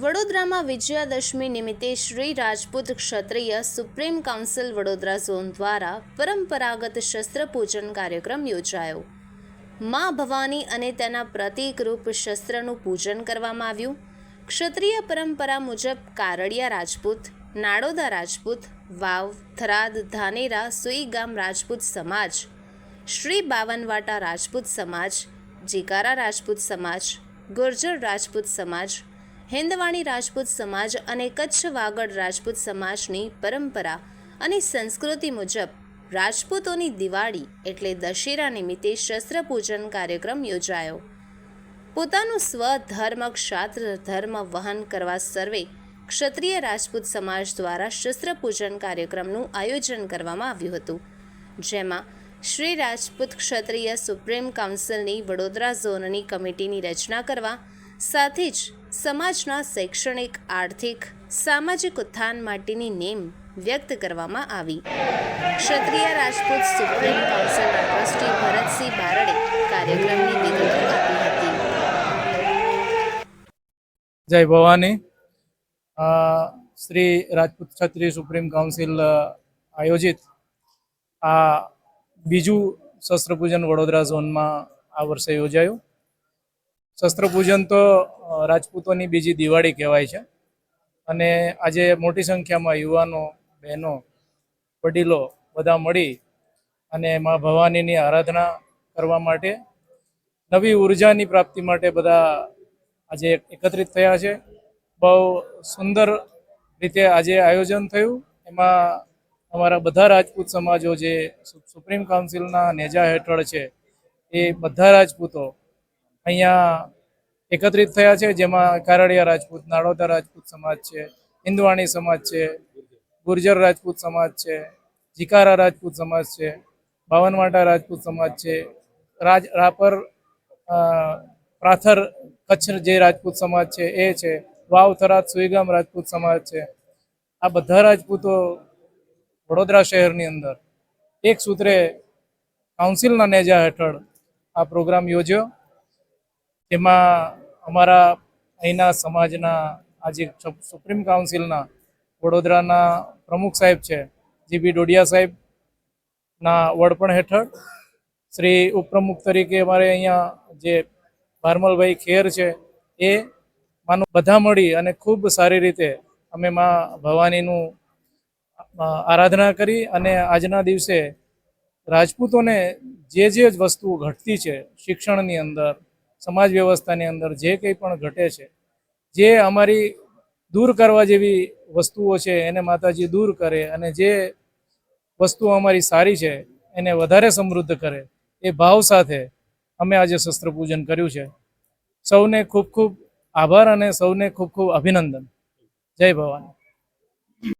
વડોદરામાં વિજયાદશમી નિમિત્તે Shri Rajput Kshatriya supreme council Vadodara zone દ્વારા પરંપરાગત શસ્ત્ર પૂજન કાર્યક્રમ યોજાયો. મા ભવાની અને તેના પ્રતિકરૂપ શસ્ત્રનું પૂજન કરવામાં આવ્યું. ક્ષત્રિય પરંપરા મુજબ કારડિયા રાજપૂત, નાડોદા રાજપૂત, વાવ, થરાદ, ધાનેરા સુઈગામ રાજપૂત સમાજ, શ્રી બાવનવાટા રાજપૂત સમાજ, જીકારા રાજપૂત સમાજ, ગુર્જર રાજપૂત સમાજ હિન્દવાણી રાજપૂત સમાજ અને કચ્છ વાગડ રાજપૂત સમાજની પરંપરા અને સંસ્કૃતિ મુજબ રાજપૂતોની દિવાળી એટલે દશેરા નિમિત્તે શસ્ત્ર પૂજન કાર્યક્રમ યોજાયો. પોતાનું સ્વધર્મ, ક્ષાત્ર ધર્મ વહન કરવા સર્વે ક્ષત્રિય રાજપૂત સમાજ દ્વારા શસ્ત્ર પૂજન કાર્યક્રમનું આયોજન કરવામાં આવ્યું હતું. જેમાં શ્રી રાજપૂત ક્ષત્રિય સુપ્રીમ કાઉન્સિલની વડોદરા ઝોનની કમિટીની રચના કરવા સાથે જ સમાજના શૈક્ષણિક, આર્થિક, સામાજિક ઉત્થાન માટેની નેમ વ્યક્ત કરવામાં આવી. ક્ષત્રિય રાજપૂત સુપ્રીમ કાઉન્સિલના ટ્રસ્ટી ભરતસિંહ બારડે કાર્યક્રમની વિગતો આપી હતી. જય ભવાની. શ્રી રાજપૂત ક્ષત્રિય સુપ્રીમ કાઉન્સિલ આયોજિત આ બીજું શસ્ત્રપૂજન વડોદરા ઝોનમાં આ વર્ષે યોજાયું. શસ્ત્રપૂજન તો રાજપૂતોની બીજી દિવાળી કહેવાય છે. અને આજે મોટી સંખ્યામાં યુવાનો, બહેનો, વડીલો બધા મળી અને મા ભવાનીની આરાધના કરવા માટે, નવી ઉર્જાની પ્રાપ્તિ માટે બધા આજે એકત્રિત થયા છે. બહુ સુંદર રીતે આજે આયોજન થયું. એમાં અમારા બધા રાજપૂત સમાજો જે સુપ્રીમ કાઉન્સિલના નેજા હેઠળ છે, એ બધા રાજપૂતો અહીંયા એકત્રિત થયા છે, જેમાં કારડિયા રાજપૂત નાડોદા રાજપૂત સમાજ છે, હિન્દવાણી સમાજ છે, ગુર્જર રાજપૂત સમાજ છે, જીકારા રાજપૂત સમાજ છે, બાવનવાટા રાજપૂત સમાજ છે, રાજ, રાપર પ્રાથર કચ્છ જે રાજપૂત સમાજ છે એ છે, વાવ થરાદ સુઈગામ રાજપૂત સમાજ છે. આ બધા રાજપૂતો વડોદરા શહેરની અંદર. એક સૂત્રે કાઉન્સિલના નેજા હેઠળ આ પ્રોગ્રામ યોજ્યો. તેમાં અમારા અહીંના સમાજના આજે સુપ્રીમ કાઉન્સિલના વડોદરાના પ્રમુખ સાહેબ છે, જીબી ડોડિયા સાહેબના વડપણ હેઠળ શ્રી ઉપપ્રમુખ તરીકે અમારે અહીંયા જે ભારમલભાઈ ખેર છે, એ માનું બધા મળી અને ખૂબ સારી રીતે અમે માં ભવાનીનું આરાધના કરી અને આજના દિવસે રાજપૂતોને જે જે વસ્તુ ઘટતી છે શિક્ષણની અંદર સમાજ વ્યવસ્થાની અંદર જે કંઈ પણ ઘટે છે, જે અમારી દૂર કરવા જેવી વસ્તુઓ છે એને માતાજી દૂર કરે અને જે વસ્તુઓ અમારી સારી છે એને વધારે સમૃદ્ધ કરે, એ ભાવ સાથે અમે આજે શસ્ત્ર પૂજન કર્યું છે. સૌને ખૂબ ખૂબ આભાર અને સૌને ખૂબ ખૂબ અભિનંદન. જય ભવાની.